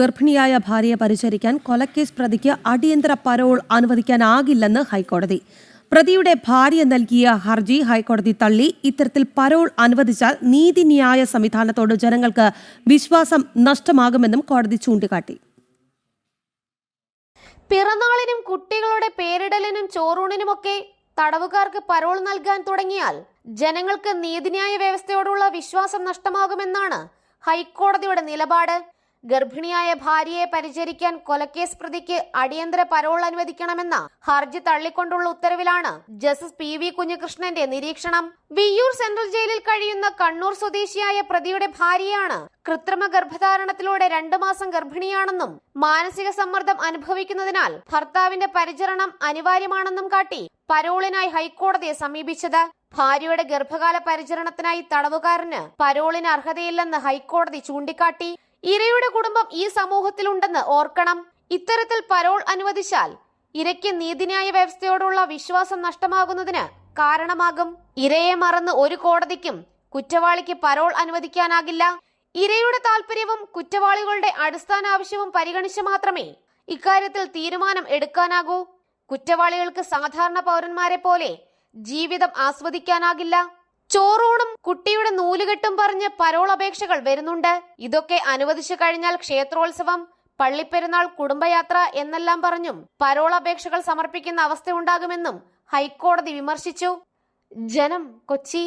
ഗർഭിണിയായ ഭാര്യയെ പരിചരിക്കാൻ കൊലക്കേസ് പ്രതിക്ക് അടിയന്തര പരോൾ അനുവദിക്കാനാകില്ലെന്ന് ഹൈക്കോടതി. പ്രതിയുടെ ഭാര്യ നൽകിയ ഹർജി ഹൈക്കോടതി തള്ളി. ഇത്തരത്തിൽ പരോൾ അനുവദിച്ചാൽ നീതിന്യായ സംവിധാനത്തോട് ജനങ്ങൾക്ക് വിശ്വാസം നഷ്ടമാകുമെന്നും കോടതി ചൂണ്ടിക്കാട്ടി. പിറന്നാളിനും കുട്ടികളുടെ പേരിടലിനും ചോറൂണിനുമൊക്കെ തടവുകാർക്ക് പരോൾ നൽകാൻ തുടങ്ങിയാൽ ജനങ്ങൾക്ക് നീതിന്യായ വ്യവസ്ഥയോടുള്ള വിശ്വാസം നഷ്ടമാകുമെന്നാണ് ഹൈക്കോടതിയുടെ നിലപാട്. ഗർഭിണിയായ ഭാര്യയെ പരിചരിക്കാൻ കൊലക്കേസ് പ്രതിക്ക് അടിയന്തര പരോൾ അനുവദിക്കണമെന്ന ഹർജി തള്ളിക്കൊണ്ടുള്ള ഉത്തരവിലാണ് ജസ്റ്റിസ് പി വി കുഞ്ഞികൃഷ്ണന്റെ നിരീക്ഷണം. വിയ്യൂർ സെൻട്രൽ ജയിലിൽ കഴിയുന്ന കണ്ണൂർ സ്വദേശിയായ പ്രതിയുടെ ഭാര്യയാണ് കൃത്രിമ ഗർഭധാരണത്തിലൂടെ രണ്ടു മാസം ഗർഭിണിയാണെന്നും മാനസിക സമ്മർദ്ദം അനുഭവിക്കുന്നതിനാൽ ഭർത്താവിന്റെ പരിചരണം അനിവാര്യമാണെന്നും കാട്ടി പരോളിനായി ഹൈക്കോടതിയെ സമീപിച്ചത്. ഭാര്യയുടെ ഗർഭകാല പരിചരണത്തിനായി തടവുകാരന് പരോളിന് അർഹതയില്ലെന്ന് ഹൈക്കോടതി ചൂണ്ടിക്കാട്ടി. ഇരയുടെ കുടുംബം ഈ സമൂഹത്തിലുണ്ടെന്ന് ഓർക്കണം. ഇത്തരത്തിൽ പരോൾ അനുവദിച്ചാൽ ഇരയ്ക്ക് നീതിന്യായ വ്യവസ്ഥയോടുള്ള വിശ്വാസം നഷ്ടമാകുന്നതിന് കാരണമാകും. ഇരയെ മറന്ന് ഒരു കോടതിക്കും കുറ്റവാളിക്ക് പരോൾ അനുവദിക്കാനാകില്ല. ഇരയുടെ താല്പര്യവും കുറ്റവാളികളുടെ അടിസ്ഥാന ആവശ്യവും പരിഗണിച്ച് മാത്രമേ ഇക്കാര്യത്തിൽ തീരുമാനം എടുക്കാനാകൂ. കുറ്റവാളികൾക്ക് സാധാരണ പൗരന്മാരെ പോലെ ജീവിതം ആസ്വദിക്കാനാകില്ല. ചോറൂണും കുട്ടിയുടെ നൂലുകെട്ടും പറഞ്ഞ് പരോൾ അപേക്ഷകൾ വരുന്നുണ്ട്. ഇതൊക്കെ അനുവദിച്ചു കഴിഞ്ഞാൽ ക്ഷേത്രോത്സവം പള്ളിപ്പെരുന്നാൾ കുടുംബയാത്ര എന്നെല്ലാം പറഞ്ഞും പരോൾ അപേക്ഷകൾ സമർപ്പിക്കുന്ന അവസ്ഥയുണ്ടാകുമെന്നും ഹൈക്കോടതി വിമർശിച്ചു. ജനം കൊച്ചി.